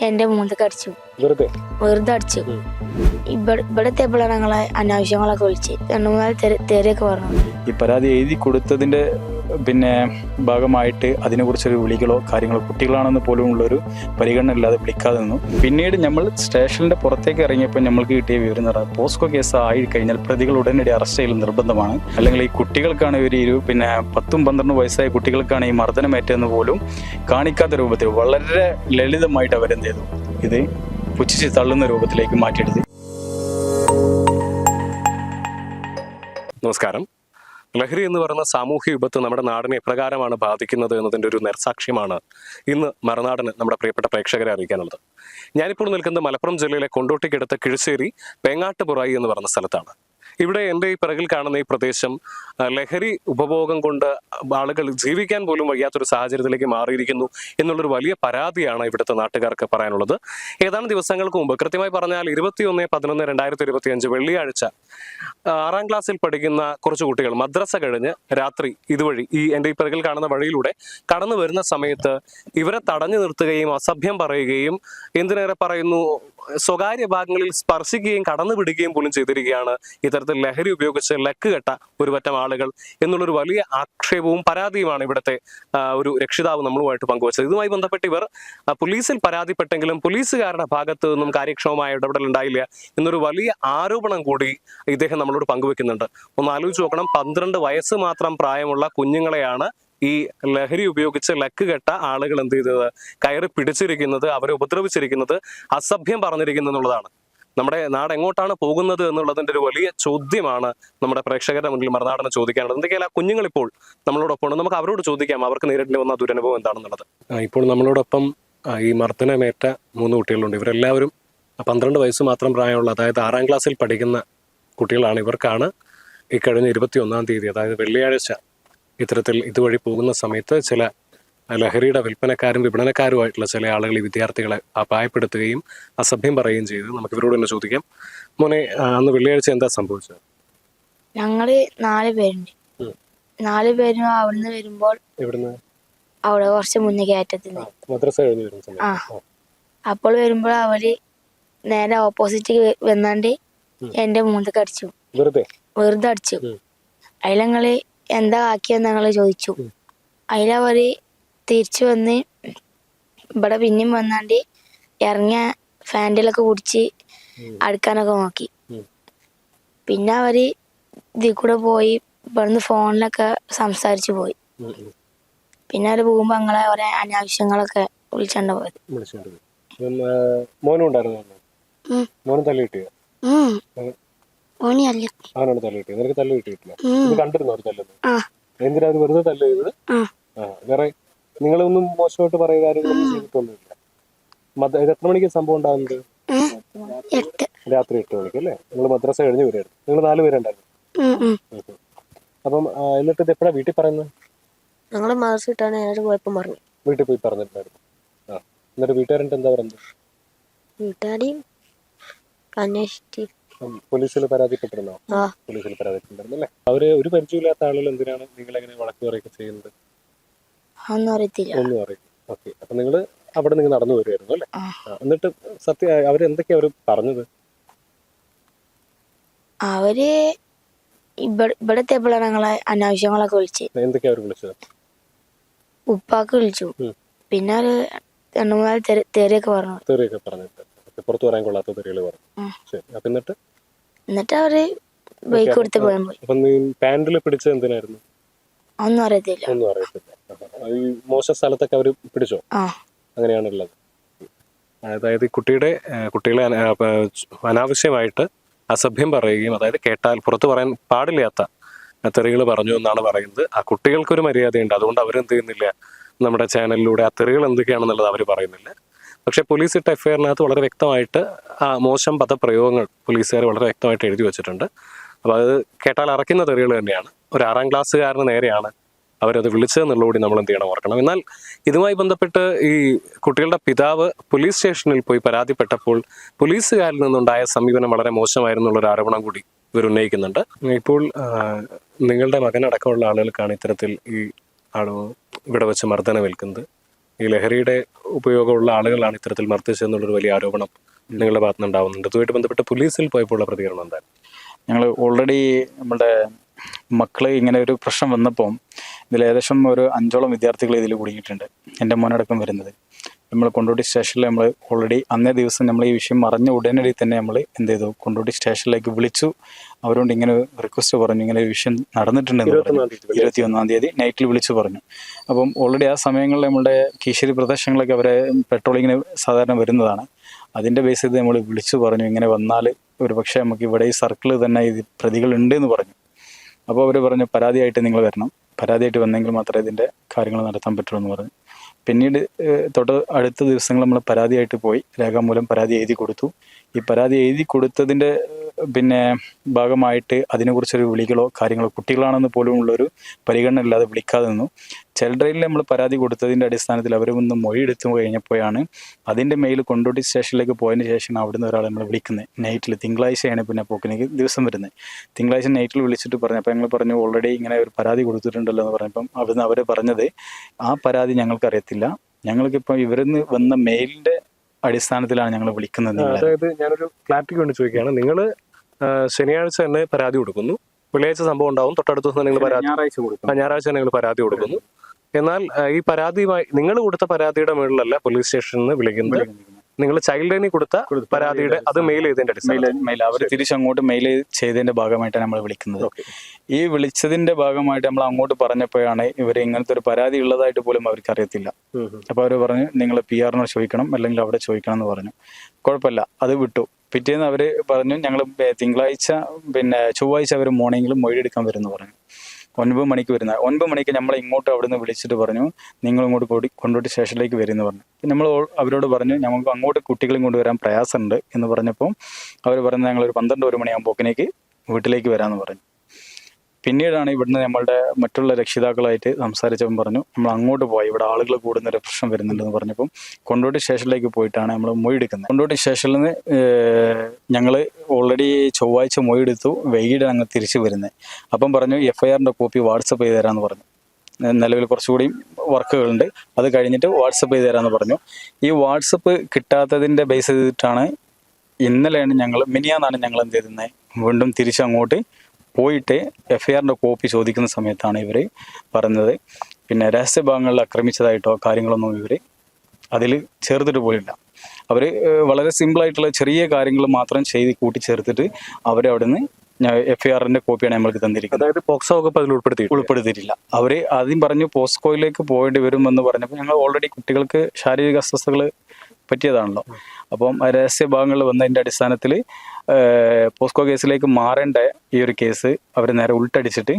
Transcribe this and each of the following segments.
എന്റെ മൂന്നൊക്കെ അടിച്ചു. വെറുതെ? അടിച്ചു. ഇവിടത്തെ ഞങ്ങളെ അനാവശ്യങ്ങളൊക്കെ വിളിച്ച് രണ്ടു മൂന്നാൽ തെറി- പറഞ്ഞു. ഈ പരാതി എഴുതി കൊടുത്തതിന്റെ പിന്നെ ഭാഗമായിട്ട് അതിനെക്കുറിച്ചൊരു വിളികളോ കാര്യങ്ങളോ കുട്ടികളാണെന്ന് പോലും ഉള്ളൊരു പരിഗണന ഇല്ലാതെ വിളിക്കാതെ നിന്നു. പിന്നീട് നമ്മൾ സ്റ്റേഷനിന്റെ പുറത്തേക്ക് ഇറങ്ങിയപ്പോൾ നമ്മൾക്ക് കിട്ടിയ വിവരം എന്ന് പോസ്കോ കേസ് ആയി കഴിഞ്ഞാൽ പ്രതികൾ ഉടനടി അറസ്റ്റ് ചെയ്യൽ നിർബന്ധമാണ്. അല്ലെങ്കിൽ ഈ കുട്ടികൾക്കാണ് ഒരു ഇരു പിന്നെ പത്തും പന്ത്രണ്ടും വയസ്സായ കുട്ടികൾക്കാണ് ഈ മർദ്ദനമേറ്റതെന്ന് പോലും കാണിക്കാത്ത രൂപത്തിൽ വളരെ ലളിതമായിട്ട് അവരെന്ത് ചെയ്തു? ഇത് പുച്ഛിച്ച് തള്ളുന്ന രൂപത്തിലേക്ക് മാറ്റിയെടുത്തു. നമസ്കാരം. ലഹരി എന്ന് പറയുന്ന സാമൂഹ്യ വിപത്ത് നമ്മുടെ നാടിനെ എപ്രകാരമാണ് ബാധിക്കുന്നത് എന്നതിന്റെ ഒരു നേർസാക്ഷ്യമാണ് ഇന്ന് മറുനാടന് നമ്മുടെ പ്രിയപ്പെട്ട പ്രേക്ഷകരെ അറിയിക്കാനുള്ളത്. ഞാനിപ്പോൾ നിൽക്കുന്നത് മലപ്പുറം ജില്ലയിലെ കൊണ്ടോട്ടിക്കടുത്ത് കിഴിശ്ശേരി പേങ്ങാട്ടുപുറായി എന്ന് പറയുന്ന സ്ഥലത്താണ്. ഇവിടെ എന്റെ ഈ പിറകിൽ കാണുന്ന ഈ പ്രദേശം ലഹരി ഉപഭോഗം കൊണ്ട് ആളുകൾ ജീവിക്കാൻ പോലും വയ്യാത്തൊരു സാഹചര്യത്തിലേക്ക് മാറിയിരിക്കുന്നു എന്നുള്ളൊരു വലിയ പരാതിയാണ് ഇവിടുത്തെ നാട്ടുകാർക്ക് പറയാനുള്ളത്. ഏതാനും ദിവസങ്ങൾക്ക് മുമ്പ് കൃത്യമായി പറഞ്ഞാൽ ഇരുപത്തിയൊന്ന് പതിനൊന്ന് രണ്ടായിരത്തി ഇരുപത്തി അഞ്ച് വെള്ളിയാഴ്ച ആറാം ക്ലാസ്സിൽ പഠിക്കുന്ന കുറച്ച് കുട്ടികൾ മദ്രസ കഴിഞ്ഞ് രാത്രി ഇതുവഴി ഈ എന്റെ ഈ പിറകിൽ കാണുന്ന വഴിയിലൂടെ കടന്നു വരുന്ന സമയത്ത് ഇവരെ തടഞ്ഞു നിർത്തുകയും അസഭ്യം പറയുകയും എന്തിനേറെ പറയുന്നു? സ്വകാര്യ ഭാഗങ്ങളിൽ സ്പർശിക്കുകയും കടന്നു പിടിക്കുകയും പോലും ചെയ്തിരിക്കുകയാണ് ഇത്തരത്തിൽ ലഹരി ഉപയോഗിച്ച് ലക്ക് കെട്ട ഒരു പറ്റം ആളുകൾ എന്നുള്ളൊരു വലിയ ആക്ഷേപവും പരാതിയുമാണ് ഇവിടുത്തെ ഒരു രക്ഷിതാവ് നമ്മളുമായിട്ട് പങ്കുവച്ചത്. ഇതുമായി ബന്ധപ്പെട്ട് ഇവർ പോലീസിൽ പരാതിപ്പെട്ടെങ്കിലും പോലീസുകാരുടെ ഭാഗത്തു നിന്നും കാര്യക്ഷമമായ ഇടപെടൽ ഉണ്ടായില്ല എന്നൊരു വലിയ ആരോപണം കൂടി ഇദ്ദേഹം നമ്മളോട് പങ്കുവെക്കുന്നുണ്ട്. ഒന്ന് ആലോചിച്ച് നോക്കണം പന്ത്രണ്ട് വയസ്സ് മാത്രം പ്രായമുള്ള കുഞ്ഞുങ്ങളെയാണ് ഈ ലഹരി ഉപയോഗിച്ച് ലക്ക് കെട്ട ആളുകൾ എന്ത് ചെയ്തത്? കയറി പിടിച്ചിരിക്കുന്നത് അവരെ ഉപദ്രവിച്ചിരിക്കുന്നത് അസഭ്യം പറഞ്ഞിരിക്കുന്നത് എന്നുള്ളതാണ്. നമ്മുടെ നാട് എങ്ങോട്ടാണ് പോകുന്നത് എന്നുള്ളതിന്റെ ഒരു വലിയ ചോദ്യമാണ് നമ്മുടെ പ്രേക്ഷകരുടെ മുന്നിൽ മറുനാടന് ചോദിക്കാനുള്ളത്. എന്തൊക്കെയാ ആ കുഞ്ഞുങ്ങൾ ഇപ്പോൾ നമ്മളോടൊപ്പം നമുക്ക് അവരോട് ചോദിക്കാം അവർക്ക് നേരിട്ട് വന്ന ദുരനുഭവം എന്താണെന്നുള്ളത്. ഇപ്പോൾ നമ്മളോടൊപ്പം ഈ മർദ്ദനമേറ്റ മൂന്ന് കുട്ടികളുണ്ട്. ഇവരെല്ലാവരും പന്ത്രണ്ട് വയസ്സ് മാത്രം പ്രായമുള്ള അതായത് ആറാം ക്ലാസ്സിൽ പഠിക്കുന്ന കുട്ടികളാണ് ഇവർക്കാണ് ഈ കഴിഞ്ഞ ഇരുപത്തി ഒന്നാം തീയതി അതായത് വെള്ളിയാഴ്ച ഇത്തരത്തിൽ ഇതുവഴി പോകുന്ന സമയത്ത് ചില ലഹരിയുടെ വിൽപ്പനക്കാരും വിപണനക്കാരുമായിട്ടുള്ള ചില ആളുകൾ ഈ വിദ്യാർത്ഥികളെ അപായപ്പെടുത്തുകയും അസഭ്യം പറയുകയും ചെയ്തു. നമുക്ക് ഇവരോട് തന്നെ ചോദിക്കാം. മോനെ അന്ന് വെള്ളിയാഴ്ച എന്താ സംഭവിച്ചത്? ഞങ്ങൾ നാല് പേരുണ്ട്. നാല് പേരും അവിടുന്ന് വരുമ്പോൾ എവിടുന്ന്? അവിടെ കുറച്ച് മുന്നേ കയറ്റത്തിന്. മദ്രസ കഴിഞ്ഞ് വരുന്ന സമയത്ത്. ആ. അപ്പോൾ വരുമ്പോൾ അവർ നേരെ ഓപ്പോസിറ്റ് വന്നാണ്ട്. എന്റെ മൂന്നൊക്കെ അടിച്ചു വെറുതെ? വെറുതെ അടിച്ചു. ഉം. എന്താ ആക്കിയെന്ന് ഞങ്ങൾ ചോദിച്ചു അതിലവർ തിരിച്ചു വന്ന് ഇവിടെ പിന്നെയും വന്നാണ്ട് ഇറങ്ങിയ ഫാൻഡിലൊക്കെ കുടിച്ച്. അടുക്കാനൊക്കെ നോക്കി. പിന്നെ അവർ ഇതിൽ കൂടെ പോയി ഇവിടുന്ന് ഫോണിലൊക്കെ സംസാരിച്ചു പോയി. പിന്നെ അവർ പോകുമ്പോ ഞങ്ങളെ ഓരോ അനാവശ്യങ്ങളൊക്കെ വിളിച്ചോണ്ട് പോയത് മോനും ഉണ്ടായിരുന്നു അന്ന്? ഉം. മോനും തല്ല് കിട്ടിയോ ഓണിയല്ല അവനാണ് തല്ല് കിട്ടിയത്. നിനക്ക് തല്ല് കിട്ടിയിട്ടില്ല. ഇത് കണ്ടിരുന്നോ അവർ തല്ലുന്നത് ആ. എന്തിനാ അവർ വെറുതെ തല്ല് ചെയ്തത്? ആ. ആ വേറെ നിങ്ങളൊന്നും മോശമായിട്ട് പറയുക കാര്യങ്ങളൊന്നും ചെയ്തിട്ടൊന്നുമില്ല. മദ്ര ഇത് എത്ര മണിക്ക് സംഭവം ഉണ്ടാകുന്നത്? എട്ട്. രാത്രി എട്ട് മണിക്ക് അല്ലേ? നിങ്ങൾ മദ്രസ കഴിഞ്ഞ് വരികയായിരുന്നു. നിങ്ങൾ നാല് പേരുണ്ടായിരുന്നു. അപ്പം ആ, എന്നിട്ട് ഇത് എപ്പോഴാണ് വീട്ടിൽ പറയുന്നത്? ഞങ്ങൾ മാർസ് കിട്ടാൻ ഞാനൊരു പറഞ്ഞു. വീട്ടിൽ പോയി പറഞ്ഞിട്ടുണ്ടായിരുന്നു. ആ. എന്നിട്ട് വീട്ടുകാരന്റെ എന്താ പറയുന്നത്? വീട്ടുകാരെയും അന്വേഷിച്ച് പോലീസിൽ പരാതിപ്പെട്ടിരുന്നോ? പോലീസിൽ പരാതിപ്പെട്ടിരുന്നല്ലേ? അവർ ഒരു പരിചയമില്ലാത്ത ആളുകൾ എന്തിനാണ് നിങ്ങൾ എങ്ങനെ വഴക്ക് പറയൊക്കെ ചെയ്യുന്നത്? ഒന്നും അറിയത്തില്ല. ഒന്നും അറിയില്ല ഓക്കെ. അപ്പൊ നിങ്ങൾ അവിടെ നിങ്ങൾ നടന്നു വരുമായിരുന്നു അല്ലേ? എന്നിട്ട് സത്യ അവരെന്തൊക്കെയാ അവർ പറഞ്ഞത്? അവർ ഇവിടത്തെ പിള്ളേരങ്ങളെ ഞങ്ങളെ അനാവശ്യങ്ങളൊക്കെ വിളിച്ചു. എന്തൊക്കെയാ അവർ വിളിച്ചത്? ഉപ്പാക്ക് വിളിച്ചു. പിന്നെ ഒരു രണ്ടു മൂന്നാൽ തെറിയൊക്കെ പറഞ്ഞു. തെറിയൊക്കെ പറഞ്ഞിട്ട്. പുറത്തു പറയാൻ കൊള്ളാത്ത തെറികൾ പറഞ്ഞു. ശരി. അപ്പൊ എന്നിട്ട്? എന്നിട്ട് അവർ ബൈക്ക് കൊടുത്ത് പോയാൻ പോയി അപ്പൊ നീ പാൻറിൽ പിടിച്ചത് എന്തിനായിരുന്നു? ഒന്നും അറിയത്തില്ല. ഒന്നും അറിയത്തില്ല. ആഹാ. ഈ മോശ സ്ഥലത്തൊക്കെ അവർ പിടിച്ചോ? ആ. അങ്ങനെയാണുള്ളത്. അതായത് ഈ കുട്ടിയുടെ കുട്ടികളെ അന- ആ, പ- അനാവശ്യമായിട്ട് അസഭ്യം പറയുകയും അതായത് കേട്ടാൽ പുറത്തു പറയാൻ പാടില്ലാത്ത തെറികൾ പറഞ്ഞു എന്നാണ് പറയുന്നത്. ആ കുട്ടികൾക്കൊരു മര്യാദയുണ്ട്. അതുകൊണ്ട് അവരെന്ത് ചെയ്യുന്നില്ല? നമ്മുടെ ചാനലിലൂടെ ആ തെറികൾ എന്തൊക്കെയാണെന്നുള്ളത് അവർ പറയുന്നില്ല. പക്ഷേ പോലീസ് ഇട്ട എഫ്ഐആറിനകത്ത് വളരെ വ്യക്തമായിട്ട് ആ മോശം പദപ്രയോഗങ്ങൾ പോലീസുകാർ വളരെ വ്യക്തമായിട്ട് എഴുതി വെച്ചിട്ടുണ്ട്. അപ്പോൾ അത് കേട്ടാൽ അറക്കുന്ന തെറികൾ തന്നെയാണ്. ഒരു ആറാം ക്ലാസ്സുകാരന് നേരെയാണ് അവരത് വിളിച്ചതെന്നുള്ളതുകൂടി നമ്മൾ എന്ത് ചെയ്യണം ഓർക്കണം. എന്നാൽ ഇതുമായി ബന്ധപ്പെട്ട് ഈ കുട്ടികളുടെ പിതാവ് പോലീസ് സ്റ്റേഷനിൽ പോയി പരാതിപ്പെട്ടപ്പോൾ പോലീസുകാരിൽ നിന്നുണ്ടായ സമീപനം വളരെ മോശമായിരുന്നു ഒരു ആരോപണം കൂടി ഇവർ ഉന്നയിക്കുന്നുണ്ട്. ഇപ്പോൾ നിങ്ങളുടെ മകനടക്കമുള്ള ആളുകൾക്കാണ് ഇത്തരത്തിൽ ഈ ആളോ ഇവിടെ വെച്ച് മർദ്ദനം ഏൽക്കുന്നത്. ഈ ലഹരിയുടെ ഉപയോഗമുള്ള ആളുകളാണ് ഇത്തരത്തിൽ മർദ്ദിച്ചതെന്നുള്ളൊരു വലിയ ആരോപണം നിങ്ങളുടെ ഭാഗത്ത് നിന്നുണ്ടാവുന്നുണ്ട്. ഇതുമായിട്ട് ബന്ധപ്പെട്ട് പോലീസിൽ പോയപ്പോഴുള്ള പ്രതികരണം എന്താണ്? ഞങ്ങൾ ഓൾറെഡി നമ്മുടെ മക്കൾ ഇങ്ങനെ ഒരു പ്രശ്നം വന്നപ്പം ഇതിൽ ഏകദേശം ഒരു അഞ്ചോളം വിദ്യാർത്ഥികൾ ഇതിൽ കുടുങ്ങിയിട്ടുണ്ട്. എന്റെ മോനടക്കം വരുന്നത്. നമ്മൾ കൊണ്ടോട്ടി സ്റ്റേഷനിൽ നമ്മൾ ഓൾറെഡി അന്നേ ദിവസം നമ്മൾ ഈ വിഷയം അറിഞ്ഞ ഉടനടി തന്നെ നമ്മൾ എന്ത് ചെയ്തു? കൊണ്ടോട്ടി സ്റ്റേഷനിലേക്ക് വിളിച്ചു. അവരോട് ഇങ്ങനെ റിക്വസ്റ്റ് പറഞ്ഞു. ഇങ്ങനെ ഒരു വിഷയം നടന്നിട്ടുണ്ടെന്ന് പറഞ്ഞു. ഇരുപത്തി ഒന്നാം തീയതി നൈറ്റിൽ വിളിച്ചു പറഞ്ഞു. അപ്പം ഓൾറെഡി ആ സമയങ്ങളിൽ നമ്മുടെ കീശേരി പ്രദേശങ്ങളിലൊക്കെ അവരെ പെട്രോളിങ്ങിന് സാധാരണ വരുന്നതാണ്. അതിന്റെ ബേസ് ചെയ്ത് നമ്മൾ വിളിച്ചു പറഞ്ഞു. ഇങ്ങനെ വന്നാൽ ഒരു പക്ഷേ നമുക്ക് ഇവിടെ ഈ സർക്കിളിൽ തന്നെ ഇത് പ്രതികളുണ്ട് എന്ന് പറഞ്ഞു. അപ്പോൾ അവർ പറഞ്ഞു പരാതിയായിട്ട് നിങ്ങൾ വരണം. പരാതിയായിട്ട് വന്നെങ്കിൽ മാത്രമേ ഇതിന്റെ കാര്യങ്ങൾ നടത്താൻ പറ്റുള്ളൂ എന്ന് പറഞ്ഞു. പിന്നീട് തൊട്ട് അടുത്ത ദിവസങ്ങൾ നമ്മൾ പരാതിയായിട്ട് പോയി രേഖാമൂലം പരാതി എഴുതി കൊടുത്തു. ഈ പരാതി എഴുതി കൊടുത്തതിന്റെ പിന്നെ ഭാഗമായിട്ട് അതിനെക്കുറിച്ചൊരു വിളികളോ കാര്യങ്ങളോ കുട്ടികളാണെന്ന് പോലും ഉള്ളൊരു പരിഗണന ഇല്ലാതെ വിളിക്കാതെ നിന്നു. ചൈൽഡ് നമ്മൾ പരാതി കൊടുത്തതിന്റെ അടിസ്ഥാനത്തിൽ അവർ ഒന്ന് മൊഴി എടുത്തു കഴിഞ്ഞപ്പോഴാണ് അതിന്റെ മെയിൽ കൊണ്ടോട്ടി സ്റ്റേഷനിലേക്ക് പോയതിന് ശേഷം അവിടുന്ന് ഒരാൾ നമ്മൾ വിളിക്കുന്നത്. നൈറ്റിൽ തിങ്കളാഴ്ചയാണ് പിന്നെ പോക്കിനേക്ക് ദിവസം വരുന്നത്. തിങ്കളാഴ്ച നൈറ്റിൽ വിളിച്ചിട്ട് പറഞ്ഞു അപ്പോൾ ഞങ്ങൾ പറഞ്ഞു ഓൾറെഡി ഇങ്ങനെ ഒരു പരാതി കൊടുത്തിട്ടുണ്ടല്ലോ എന്ന് പറഞ്ഞപ്പം അവിടുന്ന് അവർ പറഞ്ഞത് ആ പരാതി ഞങ്ങൾക്ക് അറിയത്തില്ല ഞങ്ങൾക്കിപ്പോൾ ഇവരിന്ന് വന്ന മെയിലിന്റെ അടിസ്ഥാനത്തിലാണ് ഞങ്ങൾ വിളിക്കുന്നത് നിങ്ങളെ. അതായത് ഞാനൊരു ക്ലാരിറ്റിക്ക് വേണ്ടി ചോദിക്കുകയാണ്. നിങ്ങൾ ശനിയാഴ്ച തന്നെ പരാതി കൊടുക്കുന്നു. വെള്ളിയാഴ്ച സംഭവം ഉണ്ടാവും. തൊട്ടടുത്ത ദിവസം നിങ്ങൾ പരാതി ഞായറാഴ്ച കൊടുക്കും ആ, ഞായറാഴ്ച തന്നെ നിങ്ങൾ പരാതി കൊടുക്കുന്നു. എന്നാൽ ആ, ഈ പരാതിയുമായി നിങ്ങൾ കൊടുത്ത പരാതിയുടെ മുകളിലല്ല പോലീസ് സ്റ്റേഷനിൽ നിന്ന് വിളിക്കുന്നത്. നിങ്ങൾ ചൈൽഡ് ലൈനിൽ കൊടുത്ത പരാതിയുടെ അത് മെയിൽ ചെയ്തതിന്റെ മെയിൽ അവർ തിരിച്ചങ്ങോട്ട് മെയിൽ ചെയ്തതിന്റെ ഭാഗമായിട്ടാണ് നമ്മൾ വിളിക്കുന്നത്. ഈ വിളിച്ചതിന്റെ ഭാഗമായിട്ട് നമ്മൾ അങ്ങോട്ട് പറഞ്ഞപ്പോഴാണ് ഇവർ ഇങ്ങനത്തെ ഒരു പരാതി ഉള്ളതായിട്ട് പോലും അവർക്ക് അറിയത്തില്ല. അപ്പൊ അവർ പറഞ്ഞു നിങ്ങൾ പി ആറിനോട് ചോദിക്കണം അല്ലെങ്കിൽ അവിടെ ചോദിക്കണം എന്ന് പറഞ്ഞു. കുഴപ്പമില്ല അത് വിട്ടു. പിറ്റേന്ന് അവർ പറഞ്ഞു ഞങ്ങൾ തിങ്കളാഴ്ച പിന്നെ ചൊവ്വാഴ്ച അവർ മോർണിംഗിൽ മൊഴി എടുക്കാൻ വരും എന്ന് പറഞ്ഞു. ഒൻപത് മണിക്ക് വരുന്ന ഒൻപത് മണിക്ക് നമ്മളെ ഇങ്ങോട്ട് അവിടുന്ന് വിളിച്ചിട്ട് പറഞ്ഞു നിങ്ങൾ ഇങ്ങോട്ട് കൂടി കൊണ്ടോട്ടി സ്റ്റേഷനിലേക്ക് വരുമെന്ന് പറഞ്ഞു. നമ്മൾ അവരോട് പറഞ്ഞു ഞങ്ങൾക്ക് അങ്ങോട്ട് കുട്ടികളും കൊണ്ടുവരാൻ പ്രയാസമുണ്ട് എന്ന് പറഞ്ഞപ്പോൾ അവർ പറഞ്ഞു ഞങ്ങൾ ഒരു പന്ത്രണ്ട് ഒരു മണിയാകുമ്പോക്കിനേക്ക് വീട്ടിലേക്ക് വരാമെന്ന് പറഞ്ഞു. പിന്നീടാണ് ഇവിടുന്ന് നമ്മളുടെ മറ്റുള്ള രക്ഷിതാക്കളായിട്ട് സംസാരിച്ചപ്പം പറഞ്ഞു നമ്മൾ അങ്ങോട്ട് പോയി ഇവിടെ ആളുകൾ കൂടുന്ന ഒരു പ്രശ്നം വരുന്നുണ്ടെന്ന് പറഞ്ഞപ്പം കൊണ്ടോട്ടി സ്റ്റേഷനിലേക്ക് പോയിട്ടാണ് നമ്മൾ മൊഴി എടുക്കുന്നത് കൊണ്ടോട്ടി സ്റ്റേഷനിൽ നിന്ന് ഞങ്ങൾ ഓൾറെഡി ചൊവ്വാഴ്ച മൊഴി എടുത്തു വൈകിട്ട് അങ്ങ് തിരിച്ചു വരുന്നത്. അപ്പം പറഞ്ഞു എഫ് ഐ ആറിന്റെ കോപ്പി വാട്സപ്പ് ചെയ്ത് തരാമെന്ന് പറഞ്ഞു. നിലവിൽ കുറച്ചുകൂടി വർക്കുകളുണ്ട്. അത് കഴിഞ്ഞിട്ട് വാട്സപ്പ് ചെയ്ത് തരാമെന്ന് പറഞ്ഞു. ഈ വാട്സപ്പ് കിട്ടാത്തതിന്റെ ബേസ് ചെയ്തിട്ടാണ് ഇന്നലെയാണ് ഞങ്ങൾ മിനിയാന്നാണ് ഞങ്ങൾ എന്ത് ചെയ്തിരുന്നത് വീണ്ടും തിരിച്ചങ്ങോട്ട് പോയിട്ട് എഫ്ഐആറിന്റെ കോപ്പി ചോദിക്കുന്ന സമയത്താണ് ഇവർ പറഞ്ഞത്. പിന്നെ രഹസ്യഭാഗങ്ങളിൽ ആക്രമിച്ചതായിട്ടോ കാര്യങ്ങളൊന്നും ഇവർ അതിൽ ചേർത്തിട്ട് പോയില്ല. അവർ വളരെ സിമ്പിളായിട്ടുള്ള ചെറിയ കാര്യങ്ങൾ മാത്രം ചെയ്ത് കൂട്ടിച്ചേർത്തിട്ട് ചേർത്തിട്ട് അവിടെ നിന്ന് എഫ് ഐ ആറിന്റെ കോപ്പിയാണ് നമ്മൾക്ക് തന്നിരിക്കുന്നത്. അതായത് പോക്സോ വകുപ്പ് അതിൽ ഉൾപ്പെടുത്തി ഉൾപ്പെടുത്തിയിട്ടില്ല. അവർ ആദ്യം പറഞ്ഞു പോസ്കോയിലേക്ക് പോകേണ്ടി വരുമെന്ന് പറഞ്ഞപ്പോൾ ഞങ്ങൾ ഓൾറെഡി കുട്ടികൾക്ക് ശാരീരിക അസ്വസ്ഥതകൾ പറ്റിയതാണല്ലോ. അപ്പം രഹസ്യ ഭാഗങ്ങൾ വന്നതിന്റെ അടിസ്ഥാനത്തിൽ പോസ്കോ കേസിലേക്ക് മാറേണ്ട ഈ ഒരു കേസ് അവർ നേരെ ഉൾട്ടടിച്ചിട്ട്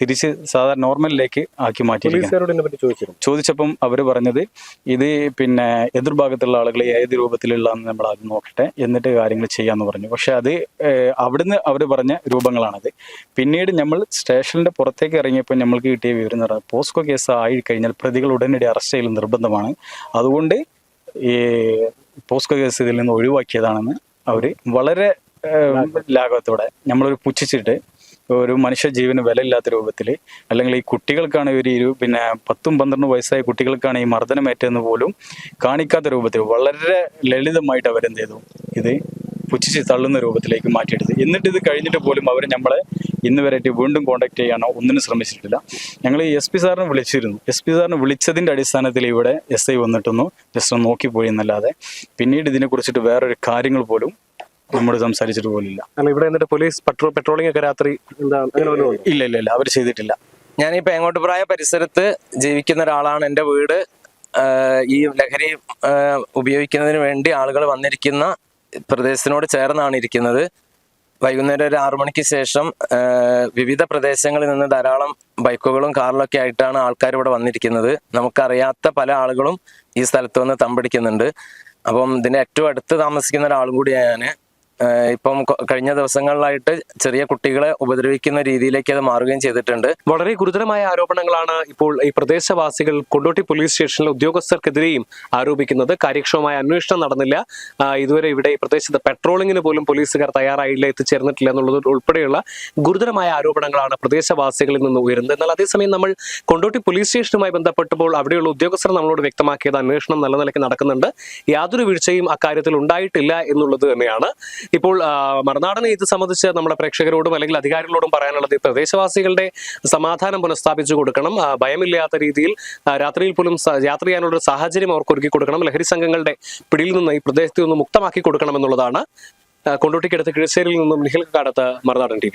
തിരിച്ച് സാധാരണ നോർമലിലേക്ക് ആക്കി മാറ്റി ചോദിച്ചപ്പം അവർ പറഞ്ഞത് ഇത് പിന്നെ എതിർഭാഗത്തുള്ള ആളുകൾ ഏത് രൂപത്തിലുള്ളതെന്ന് നമ്മൾ ആദ്യം നോക്കട്ടെ എന്നിട്ട് കാര്യങ്ങൾ ചെയ്യാന്ന് പറഞ്ഞു. പക്ഷെ അത് അവിടുന്ന് അവർ പറഞ്ഞ രൂപങ്ങളാണത്. പിന്നീട് നമ്മൾ സ്റ്റേഷനിന്റെ പുറത്തേക്ക് ഇറങ്ങിയപ്പോൾ നമ്മൾക്ക് കിട്ടിയ വിവരം എന്ന് പറഞ്ഞാൽ പോസ്കോ കേസ് ആയി കഴിഞ്ഞാൽ പ്രതികൾ ഉടനടി അറസ്റ്റ് ചെയ്യൽ നിർബന്ധമാണ്. അതുകൊണ്ട് ഈ പോസ്കോ കേസ് ഇതിൽ നിന്ന് ഒഴിവാക്കിയതാണെന്ന് അവർ വളരെ ലാഘവത്തോടെ നമ്മളൊരു പുച്ഛിച്ചിട്ട് ഒരു മനുഷ്യ ജീവന് വിലയില്ലാത്ത രൂപത്തിൽ അല്ലെങ്കിൽ ഈ കുട്ടികൾക്കാണ് ഒരു ഇരു പിന്നെ പത്തും പന്ത്രണ്ടും വയസ്സായ കുട്ടികൾക്കാണ് ഈ മർദ്ദനമേറ്റതെന്ന് പോലും കാണിക്കാത്ത രൂപത്തിൽ വളരെ ലളിതമായിട്ട് അവരെന്ത് ചെയ്തു? ഇത് പുച്ഛിച്ച് തള്ളുന്ന രൂപത്തിലേക്ക് മാറ്റിയെടുത്ത്. എന്നിട്ട് ഇത് കഴിഞ്ഞിട്ട് പോലും അവർ നമ്മളെ ഇന്ന് വരെയായിട്ട് വീണ്ടും കോൺടാക്ട് ചെയ്യാനോ ഒന്നിനും ശ്രമിച്ചിട്ടില്ല. ഞങ്ങൾ ഈ എസ് പി സാറിനെ വിളിച്ചിരുന്നു. എസ് പി സാറിനെ വിളിച്ചതിന്റെ അടിസ്ഥാനത്തിൽ ഇവിടെ എസ് ഐ വന്നിട്ടൊന്നു. ജസ്റ്റ് ഒന്ന് നോക്കിപ്പോയി എന്നല്ലാതെ. പിന്നീട് ഇതിനെ കുറിച്ചിട്ട് വേറൊരു കാര്യങ്ങൾ പോലും നമ്മൾ സംസാരിച്ചിട്ട് പോലില്ല. അല്ല ഇവിടെ എന്നിട്ട് പോലീസ് പെട്രോൾ പെട്രോളിംഗ് ഒക്കെ രാത്രി എന്താ അങ്ങനെ വല്ലതും ഇല്ല ഇല്ല ഇല്ല. അവർ ചെയ്തിട്ടില്ല. ഞാൻ എങ്ങോട്ട് പേങ്ങോട്ടുപ്രായ പരിസരത്ത് ജീവിക്കുന്ന ഒരാളാണ് എന്റെ വീട്. ഈ ലഹരി ഉപയോഗിക്കുന്നതിന് വേണ്ടി ആളുകൾ വന്നിരിക്കുന്ന പ്രദേശത്തിനോട് ചേർന്നാണ് ഇരിക്കുന്നത്. വൈകുന്നേരം ഒരു ആറു മണിക്ക് ശേഷം വിവിധ പ്രദേശങ്ങളിൽ നിന്ന് ധാരാളം ബൈക്കുകളും കാറിലൊക്കെ ആയിട്ടാണ് ആൾക്കാർ ഇവിടെ വന്നിരിക്കുന്നത്. നമുക്കറിയാത്ത പല ആളുകളും ഈ സ്ഥലത്ത് വന്ന് തമ്പടിക്കുന്നുണ്ട്. അപ്പം ഇതിന്റെ ഏറ്റവും അടുത്ത് താമസിക്കുന്ന ഒരാളും കൂടിയാണ് ഞാൻ ഇപ്പം കഴിഞ്ഞ ദിവസങ്ങളിലായിട്ട് ചെറിയ കുട്ടികളെ ഉപദ്രവിക്കുന്ന രീതിയിലേക്ക് അത് മാറുകയും ചെയ്തിട്ടുണ്ട്. വളരെ ഗുരുതരമായ ആരോപണങ്ങളാണ് ഇപ്പോൾ ഈ പ്രദേശവാസികൾ കൊണ്ടോട്ടി പോലീസ് സ്റ്റേഷനിലെ ഉദ്യോഗസ്ഥർക്കെതിരെയും ആരോപിക്കുന്നത്. കാര്യക്ഷമമായ അന്വേഷണം നടന്നില്ല. ഇതുവരെ ഇവിടെ ഈ പ്രദേശത്ത് പെട്രോളിങ്ങിന് പോലും പോലീസുകാർ തയ്യാറായില്ല എത്തിച്ചേർന്നിട്ടില്ല എന്നുള്ളത് ഉൾപ്പെടെയുള്ള ഗുരുതരമായ ആരോപണങ്ങളാണ് പ്രദേശവാസികളിൽ നിന്ന് ഉയരുന്നത്. എന്നാൽ അതേസമയം നമ്മൾ കൊണ്ടോട്ടി പോലീസ് സ്റ്റേഷനുമായി ബന്ധപ്പെട്ടപ്പോൾ അവിടെയുള്ള ഉദ്യോഗസ്ഥർ നമ്മളോട് വ്യക്തമാക്കിയത് അന്വേഷണം നല്ല നിലയ്ക്ക് നടക്കുന്നുണ്ട്. യാതൊരു വീഴ്ചയും അക്കാര്യത്തിൽ ഉണ്ടായിട്ടില്ല എന്നുള്ളത് തന്നെയാണ്. ഇപ്പോൾ മറുനാടൻ ഇത് സംബന്ധിച്ച് നമ്മുടെ പ്രേക്ഷകരോടും അല്ലെങ്കിൽ അധികാരികളോടും പറയാനുള്ളത് പ്രദേശവാസികളുടെ സമാധാനം പുനഃസ്ഥാപിച്ചു കൊടുക്കണം. ഭയമില്ലാത്ത രീതിയിൽ രാത്രിയിൽ പോലും യാത്ര ചെയ്യാനുള്ള ഒരു സാഹചര്യം അവർക്ക് ഒരുക്കി കൊടുക്കണം. ലഹരി സംഘങ്ങളുടെ പിടിയിൽ നിന്ന് ഈ പ്രദേശത്ത് നിന്ന് മുക്തമാക്കി കൊടുക്കണം എന്നുള്ളതാണ്. കൊണ്ടോട്ടിക്കടുത്ത് കിഴശ്ശേരിയിൽ നിന്നും നിഹിൽ കാടത്ത് മറുനാടൻ ടി